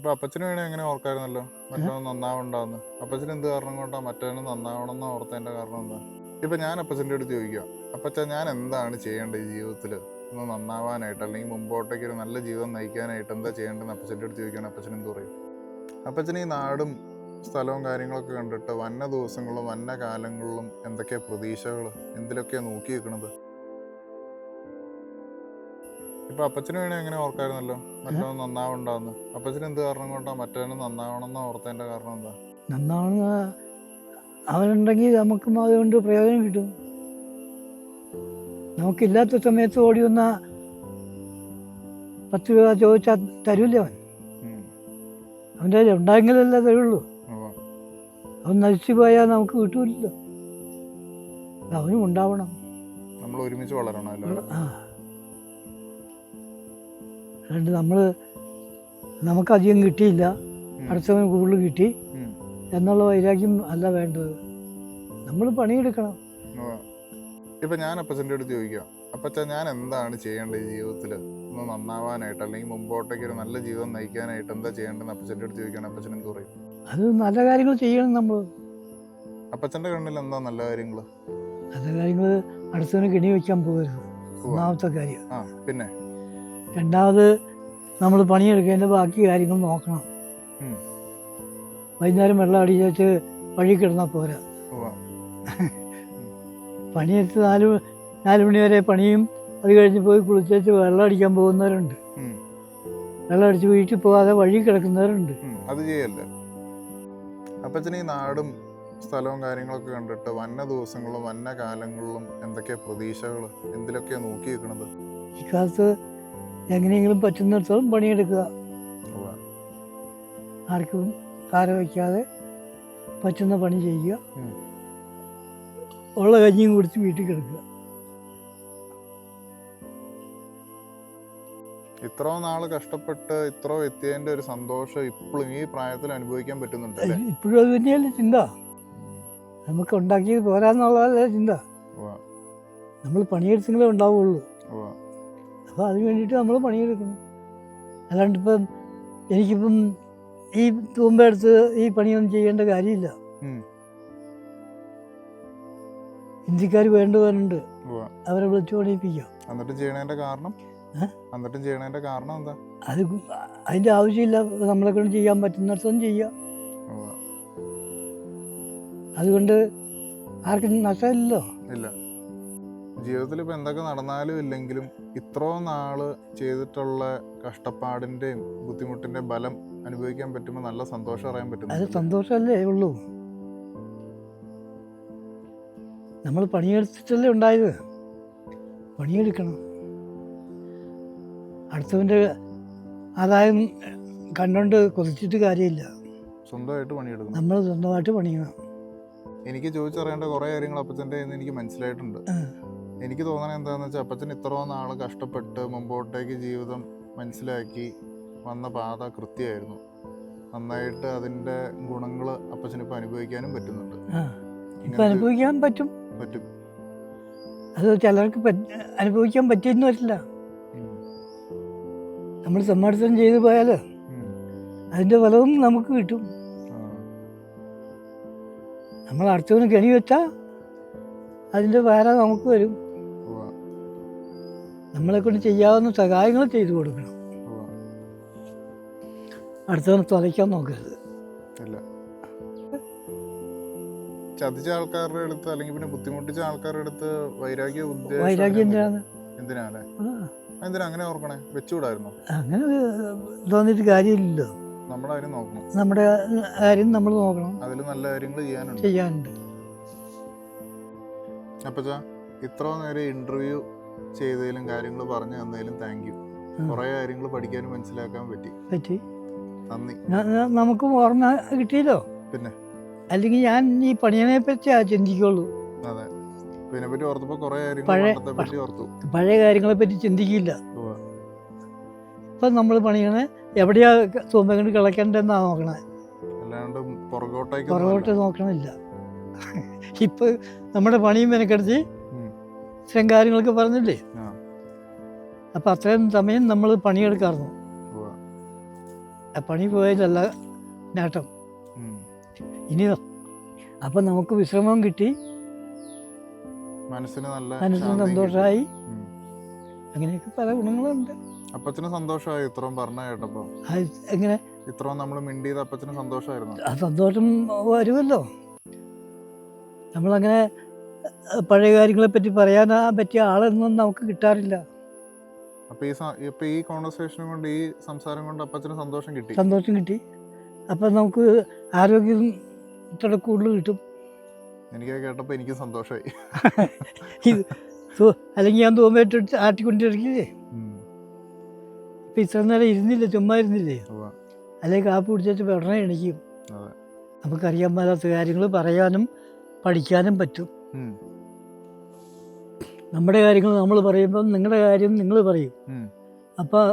ഇപ്പൊ അപ്പച്ചന് വേണേ എങ്ങനെ ഓർക്കായിരുന്നല്ലോ? മറ്റവൻ നന്നാവണ്ടാന്ന്. അപ്പച്ചൻ എന്ത് കാരണം കൊണ്ടാ മറ്റവന് നന്നാവണം എന്ന് ഓർത്തതിന്റെ കാരണം എന്താ? ഇപ്പൊ ഞാൻ അപ്പച്ചന്റെ അടുത്ത് ചോദിക്കാം. അപ്പച്ച ഞാൻ എന്താണ് ചെയ്യേണ്ടത് ജീവിതത്തിൽ ഒന്ന് നന്നാവാനായിട്ട് അല്ലെങ്കിൽ മുമ്പോട്ടേക്ക് ഒരു നല്ല ജീവിതം നയിക്കാനായിട്ട് എന്താ ചെയ്യേണ്ടതെന്ന് അപ്പച്ചന്റെ അടുത്ത് ചോദിക്കുകയാണ് അപ്പച്ചൻ എന്ത് പറയും? അപ്പച്ചൻ ഈ നാടും സ്ഥലവും കാര്യങ്ങളൊക്കെ കണ്ടിട്ട് വന്ന ദിവസങ്ങളിലും വന്ന കാലങ്ങളിലും എന്തൊക്കെയാ പ്രതീക്ഷകൾ എന്തിലൊക്കെയാ നോക്കി വെക്കണത് ഇപ്പൊ അപ്പച്ചന് വേണേ എങ്ങനെ ഓർക്കായിരുന്നല്ലോ. മറ്റവൻ നന്നാവണ്ടാന്ന് അപ്പച്ചന് എന്ത് കാരണം കൊണ്ടാ മറ്റവന് നന്നാവണം എന്ന് ഓർത്തതിന്റെ കാരണം എന്താ? നന്നാവണ അവനുണ്ടെങ്കിൽ നമുക്കും അതുകൊണ്ട് പ്രയോജനം കിട്ടും. നമുക്കില്ലാത്ത സമയത്ത് ഓടി വന്ന പത്ത് രൂപ ചോദിച്ചാൽ തരൂല്ല അവൻ. അവന്റെ കയ്യിൽ ഉണ്ടായെങ്കിലല്ലേ തരുള്ളൂ. അവൻ നശിച്ചു പോയാൽ നമുക്ക് കിട്ടൂലല്ലോ. അവനും ഉണ്ടാവണം. നമ്മൾ ഒരുമിച്ച് വളരണം ആ. അതുകൊണ്ട് നമ്മൾ നമുക്കധികം കിട്ടിയില്ല. അടുത്തവൻ അടുത്തവന് കൂടുതൽ കിട്ടി. എന്നുള്ള വൈരാഗ്യം അല്ല വേണ്ടത്. നമ്മൾ പണിയെടുക്കണം. ഇപ്പൊ ഞാൻ അപ്പച്ചന്റെ അടുത്ത് ചോദിക്കാം. അപ്പച്ച ഞാൻ എന്താണ് ചെയ്യേണ്ടത് ജീവിതത്തിൽ ഒന്ന് നന്നാവാനായിട്ട് അല്ലെങ്കിൽ മുമ്പോട്ടേക്ക് ഒരു നല്ല ജീവിതം നയിക്കാനായിട്ട് എന്താ ചെയ്യേണ്ടതെന്ന് അപ്പച്ചന്റെ അടുത്ത് ചോദിക്കണം അപ്പച്ചൻ എന്ത് പറയും? അത് നല്ല കാര്യങ്ങൾ ചെയ്യണം നമ്മൾ അപ്പച്ചന്റെ കണ്ണിൽ എന്താ നല്ല കാര്യങ്ങൾ നല്ല കാര്യങ്ങൾ അടുത്തവന് കിണി വയ്ക്കാൻ പോകരുത്. ഒന്നാമത്തെ കാര്യം. ആ പിന്നെ? രണ്ടാമത് നമ്മൾ പണിയെടുക്കേണ്ട ബാക്കി കാര്യങ്ങൾ നോക്കണം. വൈകുന്നേരം വെള്ളം അടിച്ച് വഴി കിടന്നാൽ പോരാ. പണിയെടുത്ത് നാല് നാല് മണി വരെ പണിയും അത് കഴിഞ്ഞ് പോയി കുളിച്ചേച്ച് വെള്ളം അടിക്കാൻ പോകുന്നവരുണ്ട്. വെള്ളം അടിച്ച് വീട്ടിൽ പോകാതെ വഴി കിടക്കുന്നവരുണ്ട്. അത് ചെയ്യല്ലേ? അപ്പച്ചന് ഈ നാടും സ്ഥലവും കാര്യങ്ങളൊക്കെ കണ്ടിട്ട് വന്ന ദിവസങ്ങളും വന്ന കാലങ്ങളിലും എന്തൊക്കെയാ പ്രതീക്ഷകൾ എന്തിലൊക്കെയാ നോക്കി വെക്കണത് ഇക്കാലത്ത് എങ്ങനെയെങ്കിലും പറ്റുന്നിടത്തോളം പണിയെടുക്കുക. ആർക്കും കാര വയ്ക്കാതെ പറ്റുന്ന പണി ചെയ്യുക. ഉള്ള കഞ്ഞിയും കുടിച്ച് വീട്ടിൽ കിടക്കുക. ഇത്രയും നാൾ കഷ്ടപ്പെട്ട് ഇത്ര എത്തിയതിന്റെ ഒരു സന്തോഷം ഇപ്പോഴും ഈ പ്രായത്തിൽ അനുഭവിക്കാൻ പറ്റുന്നുണ്ട് ഇപ്പോഴും അത് തന്നെയല്ലേ ചിന്ത? നമുക്ക് ഉണ്ടാക്കിയത് പോരാന്നുള്ളതല്ലേ ചിന്ത. നമ്മൾ പണിയെടുത്തെങ്കിലേ ഉണ്ടാവുള്ളൂ. അപ്പോൾ അതിന് വേണ്ടിയിട്ട് നമ്മൾ പണിയെടുക്കുന്നു. അല്ലാണ്ട് ഇപ്പം എനിക്കിപ്പം ഈ തൂമ്പ എടുത്ത് ഈ പണിയൊന്നും ചെയ്യേണ്ട കാര്യമില്ല. ഹിന്ദിക്കാർ വേണ്ടവരുണ്ട്. അവരെ വിളിച്ചു പണിയിപ്പിക്കാം. എന്നിട്ടും ചെയ്യണതിന്റെ കാരണം? ഏ? എന്നിട്ടും ചെയ്യണതിന്റെ കാരണം എന്താ? അത് അതിന്റെ ആവശ്യമില്ല. നമ്മളെ കൊണ്ട് ചെയ്യാൻ പറ്റുന്നിടത്തോളം ചെയ്യാം. അതുകൊണ്ട് ആർക്കും നഷ്ടമില്ലല്ലോ. ഇല്ല. ജീവിതത്തിൽ ഇപ്പോൾ എന്തൊക്കെ നടന്നാലും ഇല്ലെങ്കിലും ഇത്രോ നാൾ ചെയ്തിട്ടുള്ള കഷ്ടപ്പാടിന്റെയും ബുദ്ധിമുട്ടിന്റെ ബലം അനുഭവിക്കാൻ പറ്റുമ്പോൾ നല്ല സന്തോഷം അറിയാൻ പറ്റും അത് സന്തോഷമല്ലേ ഉള്ളൂ? നമ്മൾ പണിയെടുത്തിട്ടല്ലേ ഉണ്ടായത്? പണിയെടുക്കണം. അടുത്തവന്റെ ആദായം കണ്ടുകൊണ്ട് കൊതിച്ചിട്ട് കാര്യമില്ല. സ്വന്തമായിട്ട് പണിയെടുക്കണം. നമ്മൾ സ്വന്തമായിട്ട് പണിയണം. എനിക്ക് ചോദിച്ചറിയേണ്ട കുറേ കാര്യങ്ങൾ അപ്പച്ചന്റെ എനിക്ക് മനസ്സിലായിട്ടുണ്ട്. എനിക്ക് തോന്നണത് എന്താണെന്ന് വെച്ചാൽ അപ്പച്ചൻ ഇത്രയും നാൾ കഷ്ടപ്പെട്ട് മുമ്പോട്ടേക്ക് ജീവിതം മനസ്സിലാക്കി വന്ന പാത കൃത്യമായിരുന്നു. നന്നായിട്ട് അതിന്റെ ഗുണങ്ങൾ അപ്പച്ചനിപ്പോൾ അനുഭവിക്കാനും പറ്റുന്നുണ്ട്. ഇപ്പം അനുഭവിക്കാൻ പറ്റും. പറ്റും. അത് ചിലർക്ക് അനുഭവിക്കാൻ പറ്റിയെന്ന് വരില്ല. നമ്മൾ സമ്മാനത്തിന് ചെയ്തു പോയാൽ. അതിന്റെ ഫലവും നമുക്ക് കിട്ടും. നമ്മൾ അടുത്തവന് കെണി വെച്ചാൽ അതിന്റെ വേറെ നമുക്ക് വരും. നമ്മളെ കൊണ്ട് ചെയ്യാവുന്ന സഹായങ്ങൾ ചെയ്തു കൊടുക്കണം. അടുത്തവണ തുലയ്ക്കാൻ നോക്കരുത്. ചതിച്ച ആൾക്കാരുടെ അടുത്ത് അല്ലെങ്കിൽ പിന്നെ ബുദ്ധിമുട്ടിച്ച ആൾക്കാരുടെ അടുത്ത് വൈരാഗ്യ ഉദ്ദേശം വൈരാഗ്യം എന്തിനാണ്? എന്തിനാണ്? എന്തിനാ അങ്ങനെ ഓർക്കണേ? വെച്ചുകൂടായിരുന്നു? അങ്ങനെ തോന്നിയിട്ട് കാര്യമില്ലല്ലോ. നമ്മുടെ കാര്യം നോക്കണം. നമ്മുടെ കാര്യം നമ്മൾ നോക്കണം. അതിൽ നല്ല കാര്യങ്ങൾ ചെയ്യാനുണ്ട്. ചെയ്യാനുണ്ട്. അപ്പച്ചാ ഇത്ര നേരം ഇന്റർവ്യൂ ചെയ്തതിലും കാര്യങ്ങൾ പറഞ്ഞു തന്നതിലും താങ്ക് യു. കുറെ കാര്യങ്ങൾ പഠിക്കാനും മനസ്സിലാക്കാൻ പറ്റി. പറ്റി. നന്ദി. ന- ന- ഓർമ്മ കിട്ടിയല്ലോ? പിന്നെ? അല്ലെങ്കിൽ ഞാൻ ഈ പണിയനെ പറ്റി ചിന്തിക്കുള്ളൂ. അതെ. പിന്നെ പറ്റി ഓർത്തപ്പോ കുറെ കാര്യങ്ങൾ പറ്റി ഓർത്തു. പഴയ കാര്യങ്ങളെ പറ്റി ചിന്തിക്കില്ല. ഇപ്പം നമ്മൾ പണിയണേ എവിടെയാ തൂമ്പ കിളക്കണ്ടെന്നാ നോക്കണേ? അല്ലാണ്ട് പുറകോട്ടേക്ക് പുറകോട്ട് നോക്കണില്ല. ഇപ്പം നമ്മുടെ പണിയും മെനക്കെടുത്ത് ഇത്തരം കാര്യങ്ങളൊക്കെ പറഞ്ഞില്ലേ? അപ്പൊ അത്രയും സമയം നമ്മൾ പണിയെടുക്കാറുണ്ട് ആ പണി പോയതല്ല നേട്ടം. ഇനി അപ്പം നമുക്ക് വിശ്രമം കിട്ടി. മനസ്സിന് നല്ല മനസ്സിന് സന്തോഷമായി. അങ്ങനെയൊക്കെ പല ഗുണങ്ങളുണ്ട്. അപ്പച്ചന് സന്തോഷമായി ഇത്രയും പറഞ്ഞ കേട്ടപ്പോ? എങ്ങനെ? ഇത്രയും നമ്മൾ മിണ്ടിയത് അപ്പച്ചന് സന്തോഷമായിരുന്നു? ആ സന്തോഷം വരുമല്ലോ. നമ്മളങ്ങനെ പഴയ കാര്യങ്ങളെപ്പറ്റി പറയാൻ പറ്റിയ ആളൊന്നും നമുക്ക് കിട്ടാറില്ല. അപ്പൊ ഈ ഇപ്പൊ ഈ കോൺവെർസേഷൻ കൊണ്ട് ഈ സംസാരം കൊണ്ട് അപ്പച്ചന് സന്തോഷം കിട്ടി. സന്തോഷം കിട്ടി. അപ്പം നമുക്ക് ആരോഗ്യം ഇത്ര കൂടുതൽ കിട്ടും. എനിക്ക് കേട്ടപ്പോ എനിക്ക് സന്തോഷമായി ഇത് അല്ലെങ്കിൽ ഞാൻ തോന്നിട്ട് ആട്ടിക്കൊണ്ടിരിക്കില്ലേ? ഇപ്പം ഇത്ര നേരം ഇരുന്നില്ല ചുമ്മാ ഇരുന്നില്ലേ. അല്ലെങ്കിൽ കാപ്പ് കുടിച്ചിട്ട് ഉടനെ എണീക്കും. നമുക്കറിയാൻ പാടാത്ത കാര്യങ്ങൾ പറയാനും പഠിക്കാനും പറ്റും. നമ്മുടെ കാര്യങ്ങൾ നമ്മൾ പറയുമ്പം നിങ്ങളുടെ കാര്യം നിങ്ങൾ പറയും. അപ്പോൾ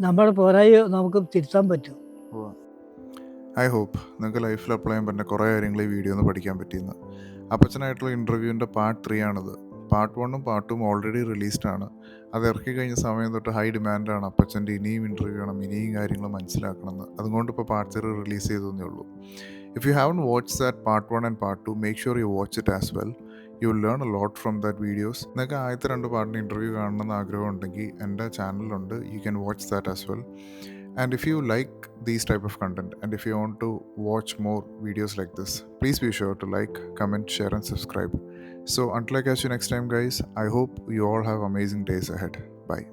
നമ്മുടെ പോരായി നമുക്ക് തിരുത്താൻ പറ്റും. ഐ ഹോപ്പ് നിങ്ങൾക്ക് ലൈഫിൽ അപ്ലൈ ചെയ്യാൻ പറ്റുന്ന കുറേ കാര്യങ്ങൾ ഈ വീഡിയോ ഒന്ന് പഠിക്കാൻ പറ്റിയെന്ന് അപ്പച്ചനായിട്ടുള്ള ഇന്റർവ്യൂവിന്റെ പാർട്ട് ത്രീ ആണിത്. പാർട്ട് വണ്ണും പാർട്ടും ഓൾറെഡി റിലീസ്ഡ് ആണ്. അത് ഇറക്കി കഴിഞ്ഞ സമയം തൊട്ട് ഹൈ ഡിമാൻഡാണ് അപ്പച്ചന്റെ ഇനിയും ഇന്റർവ്യൂ ആണ് ഇനിയും കാര്യങ്ങൾ മനസ്സിലാക്കണമെന്ന് അതുകൊണ്ട് ഇപ്പോൾ പാർട്ട് ത്രീ റിലീസ് ചെയ്തേ ഉള്ളൂ. If you haven't watch that part one and part two make sure you watch it as well you learn a lot from that videos നിങ്ങൾക്ക് ആദ്യത്തെ രണ്ട് പാർട്ടിന് ഇന്റർവ്യൂ കാണണമെന്ന് ആഗ്രഹം ഉണ്ടെങ്കിൽ എന്റെ ചാനലിലുണ്ട് you can watch that as well if you like these type of content and if you want to watch more videos like this please be sure to like comment share and subscribe so until i catch you next time guys i hope you all have amazing days ahead bye